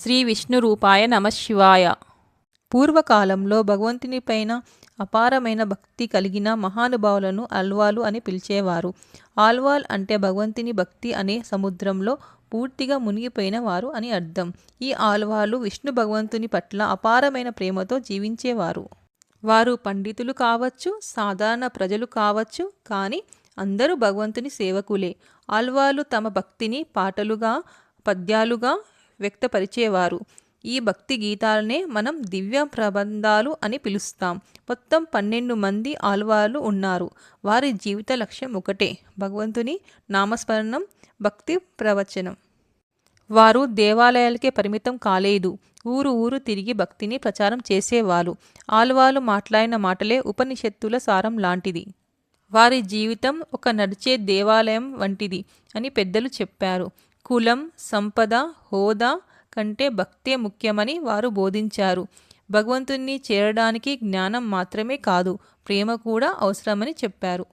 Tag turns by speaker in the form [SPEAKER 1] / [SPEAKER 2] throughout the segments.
[SPEAKER 1] శ్రీ విష్ణు రూపాయ నమ శివాయ. పూర్వకాలంలో భగవంతునిపైన అపారమైన భక్తి కలిగిన మహానుభావులను అల్వాలు అని పిలిచేవారు. ఆల్వాల్ అంటే భగవంతుని భక్తి అనే సముద్రంలో పూర్తిగా మునిగిపోయిన వారు అని అర్థం. ఈ ఆల్వాలు విష్ణు భగవంతుని పట్ల అపారమైన ప్రేమతో జీవించేవారు. వారు పండితులు కావచ్చు సాధారణ ప్రజలు కావచ్చు కానీ అందరూ భగవంతుని సేవకులే. ఆల్వాలు తమ భక్తిని పాటలుగా పద్యాలుగా వ్యక్తపరిచేవారు. ఈ భక్తి గీతాలనే మనం దివ్య ప్రబంధాలు అని పిలుస్తాం. మొత్తం పన్నెండు మంది ఆల్వాలు ఉన్నారు. వారి జీవిత లక్ష్యం ఒకటే. భగవంతుని నామస్మరణం భక్తి ప్రవచనం. వారు దేవాలయాలకే పరిమితం కాలేదు. ఊరు ఊరు తిరిగి భక్తిని ప్రచారం చేసేవారు ఆల్వాలు మాట్లాడిన మాటలే ఉపనిషత్తుల సారం లాంటిది. వారి జీవితం ఒక నడిచే దేవాలయం వంటిది అని పెద్దలు చెప్పారు. కులం సంపద హోదా కంటే భక్తే ముఖ్యమని వారు బోధించారు. భగవంతుణ్ణి చేరడానికి జ్ఞానం మాత్రమే కాదు ప్రేమ కూడా అవసరమని చెప్పారు.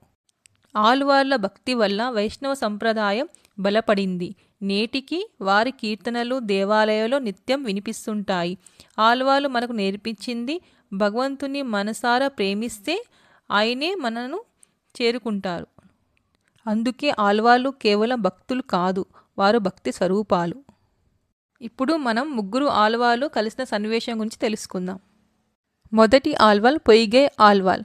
[SPEAKER 1] ఆల్వార్ల భక్తి వల్ల వైష్ణవ సంప్రదాయం బలపడింది. నేటికి వారి కీర్తనలు దేవాలయంలో నిత్యం వినిపిస్తుంటాయి. ఆల్వాలు మనకు నేర్పించింది భగవంతుని మనసారా ప్రేమిస్తే ఆయనే మనను చేరుకుంటారు. అందుకే ఆల్వాలు కేవలం భక్తులు కాదు వారు భక్తి స్వరూపాలు. ఇప్పుడు మనం ముగ్గురు ఆల్వాలు కలిసిన సన్నివేశం గురించి తెలుసుకుందాం. మొదటి ఆల్వాల్ పొయ్గే ఆల్వాల్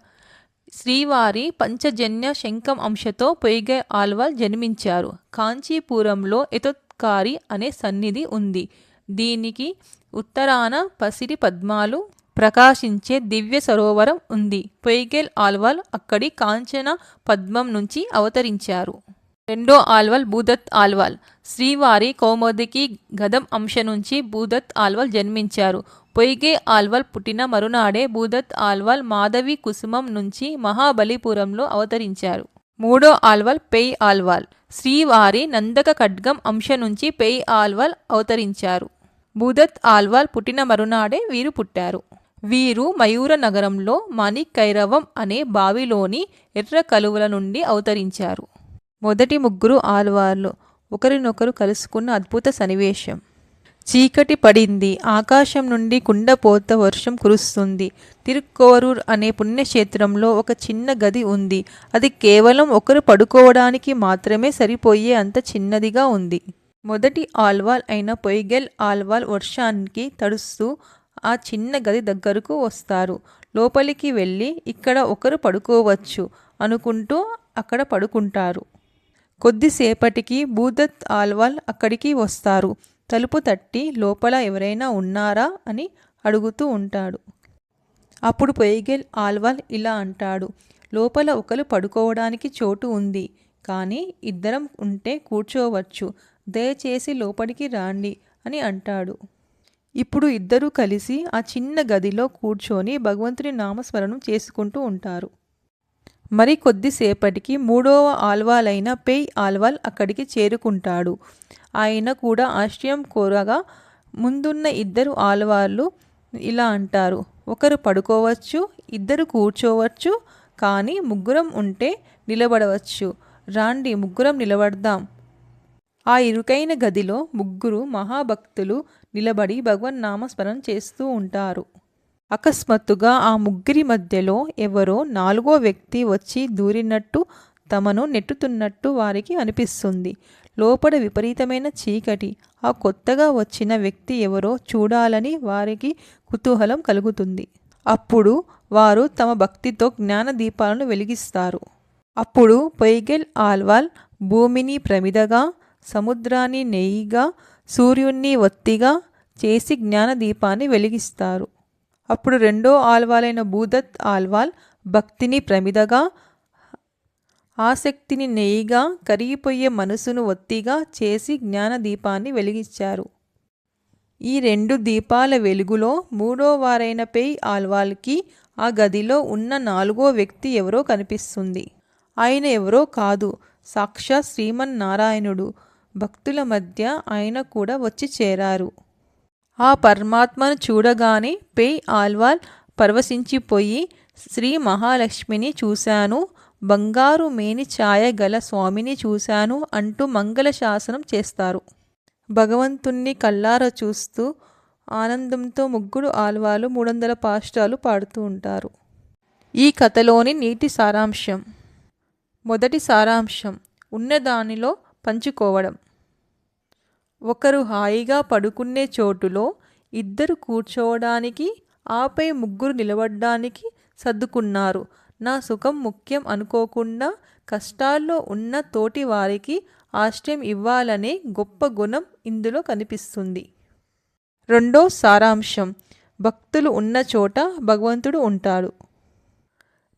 [SPEAKER 1] శ్రీవారి పంచజన్య శంఖం అంశతో పొయ్గే ఆల్వాల్ జన్మించారు. కాంచీపురంలో ఎతొత్కారి అనే సన్నిధి ఉంది. దీనికి ఉత్తరాన పసిడి పద్మాలు ప్రకాశించే దివ్య సరోవరం ఉంది. పొయ్గెల్ ఆల్వాల్ అక్కడి కాంచన పద్మం నుంచి అవతరించారు. రెండో ఆల్వల్ భూదత్ ఆల్వాల్. శ్రీవారి కౌమోదికి గదం అంశ నుంచి భూదత్ ఆల్వాల్ జన్మించారు. పొయ్గే ఆల్వాల్ పుట్టిన మరునాడే భూదత్ ఆల్వాల్ మాధవి కుసుమం నుంచి మహాబలిపురంలో అవతరించారు. మూడో ఆల్వాల్ పెయ్ ఆల్వాల్. శ్రీవారి నందక ఖడ్గం అంశ నుంచి పెయ్ ఆల్వాల్ అవతరించారు. భూదత్ ఆల్వాల్ పుట్టిన మరునాడే వీరు పుట్టారు. వీరు మయూర నగరంలో మాణికైరవం అనే బావిలోని ఎర్ర కలువల నుండి అవతరించారు. మొదటి ముగ్గురు ఆల్వార్లు ఒకరినొకరు కలుసుకున్న అద్భుత సన్నివేశం. చీకటి పడింది. ఆకాశం నుండి కుండపోత వర్షం కురుస్తుంది. తిరుక్కోరూర్ అనే పుణ్యక్షేత్రంలో ఒక చిన్న గది ఉంది. అది కేవలం ఒకరు పడుకోవడానికి మాత్రమే సరిపోయే అంత చిన్నదిగా ఉంది. మొదటి ఆల్వాల్ అయిన పొయ్గెల్ ఆల్వాల్ వర్షానికి తడుస్తూ ఆ చిన్న గది దగ్గరకు వస్తారు. లోపలికి వెళ్ళి ఇక్కడ ఒకరు పడుకోవచ్చు అనుకుంటూ అక్కడ పడుకుంటారు. కొద్దిసేపటికి భూదత్ ఆల్వాల్ అక్కడికి వస్తారు. తలుపు తట్టి లోపల ఎవరైనా ఉన్నారా అని అడుగుతూ ఉంటాడు. అప్పుడు పొయ్యిగెల్ ఆల్వాల్ ఇలా అంటాడు. లోపల ఒకరు పడుకోవడానికి చోటు ఉంది. కానీ ఇద్దరం ఉంటే కూర్చోవచ్చు. దయచేసి లోపలికి రాండి అని అంటాడు. ఇప్పుడు ఇద్దరూ కలిసి ఆ చిన్న గదిలో కూర్చొని భగవంతుని నామస్మరణం చేసుకుంటూ ఉంటారు. మరి కొద్దిసేపటికి మూడవ ఆల్వాలైన పెయ్ ఆల్వాల్ అక్కడికి చేరుకుంటాడు. ఆయన కూడా ఆశ్రయం కోరగా ముందున్న ఇద్దరు ఆల్వాళ్ళు ఇలా అంటారు. ఒకరు పడుకోవచ్చు ఇద్దరు కూర్చోవచ్చు కానీ ముగ్గురం ఉంటే నిలబడవచ్చు. రాండి ముగ్గురం నిలబడదాం. ఆ ఇరుకైన గదిలో ముగ్గురు మహాభక్తులు నిలబడి భగవన్ నామస్మరణ చేస్తూ ఉంటారు. అకస్మాత్తుగా ఆ ముగ్గురి మధ్యలో ఎవరో నాలుగో వ్యక్తి వచ్చి దూరినట్టు తమను నెట్టుతున్నట్టు వారికి అనిపిస్తుంది. లోపల విపరీతమైన చీకటి. ఆ కొత్తగా వచ్చిన వ్యక్తి ఎవరో చూడాలని వారికి కుతూహలం కలుగుతుంది. అప్పుడు వారు తమ భక్తితో జ్ఞాన దీపాలను వెలిగిస్తారు. అప్పుడు పొయ్గెల్ ఆల్వాల్ భూమిని ప్రమిదగా సముద్రాన్ని నెయ్యిగా సూర్యుణ్ణి ఒత్తిగా చేసి జ్ఞాన దీపాన్ని వెలిగిస్తారు. అప్పుడు రెండో ఆల్వాలైన భూదత్ ఆల్వాల్ భక్తిని ప్రమిదగా ఆసక్తిని నెయ్యిగా కరిగిపోయే మనసును ఒత్తిగా చేసి జ్ఞానదీపాన్ని వెలిగించారు. ఈ రెండు దీపాల వెలుగులో మూడో వారైన పెయ్ ఆల్వాల్కి ఆ గదిలో ఉన్న నాలుగో వ్యక్తి ఎవరో కనిపిస్తుంది. ఆయన ఎవరో కాదు సాక్షాత్ శ్రీమన్నారాయణుడు. భక్తుల మధ్య ఆయన కూడా వచ్చి చేరారు. ఆ పరమాత్మను చూడగానే పే ఆల్వాల్ పరవశించిపోయి శ్రీ మహాలక్ష్మిని చూశాను. బంగారు మేని ఛాయ గల స్వామిని చూశాను అంటూ మంగళ శాసనం చేస్తారు. భగవంతుణ్ణి కల్లార చూస్తూ ఆనందంతో ముగ్గురు ఆల్వాలు మూడు వందల పాష్టాలు పాడుతూ ఉంటారు. ఈ కథలోని నీటి సారాంశం. మొదటి సారాంశం. ఉన్నదానిలో పంచుకోవడం. ఒకరు హాయిగా పడుకునే చోటులో ఇద్దరు కూర్చోవడానికి ఆపై ముగ్గురు నిలబడ్డానికి సర్దుకున్నారు. నా సుఖం ముఖ్యం అనుకోకుండా కష్టాల్లో ఉన్న తోటి వారికి ఆశ్రయం ఇవ్వాలనే గొప్ప గుణం ఇందులో కనిపిస్తుంది. రెండో సారాంశం భక్తులు ఉన్న చోట భగవంతుడు ఉంటాడు.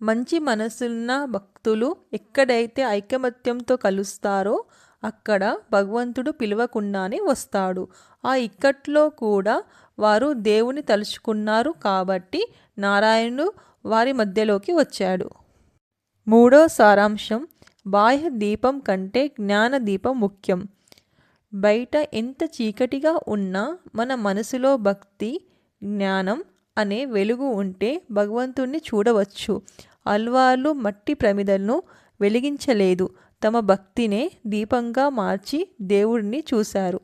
[SPEAKER 1] మంచి మనసున్న భక్తులు ఎక్కడైతే ఐకమత్యంతో కలుస్తారో అక్కడ భగవంతుడు పిలవకుండానే వస్తాడు. ఆ ఇక్కట్లో కూడా వారు దేవుని తలుచుకున్నారు కాబట్టి నారాయణుడు వారి మధ్యలోకి వచ్చాడు. మూడో సారాంశం బాహ్య దీపం కంటే జ్ఞాన దీపం ముఖ్యం. బయట ఎంత చీకటిగా ఉన్నా మన మనసులో భక్తి జ్ఞానం అనే వెలుగు ఉంటే భగవంతుణ్ణి చూడవచ్చు. అల్వార్లు మట్టి ప్రమిదలను వెలిగించలేదు. తమ భక్తినే దీపంగా మార్చి దేవుడిని చూశారు.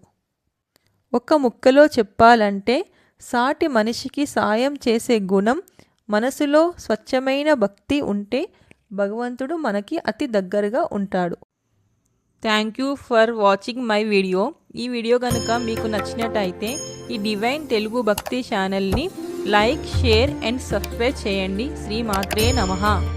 [SPEAKER 1] ఒక ముక్కలో చెప్పాలంటే సాటి మనిషికి సాయం చేసే గుణం మనసులో స్వచ్ఛమైన భక్తి ఉంటే భగవంతుడు మనకి అతి దగ్గరగా ఉంటాడు. Thank you for watching my video. ఈ వీడియో కనుక మీకు నచ్చినట్టయితే ఈ డివైన్ తెలుగు భక్తి ఛానల్ని లైక్ షేర్ అండ్ సబ్స్క్రైబ్ చేయండి. శ్రీ మాత్రే నమః.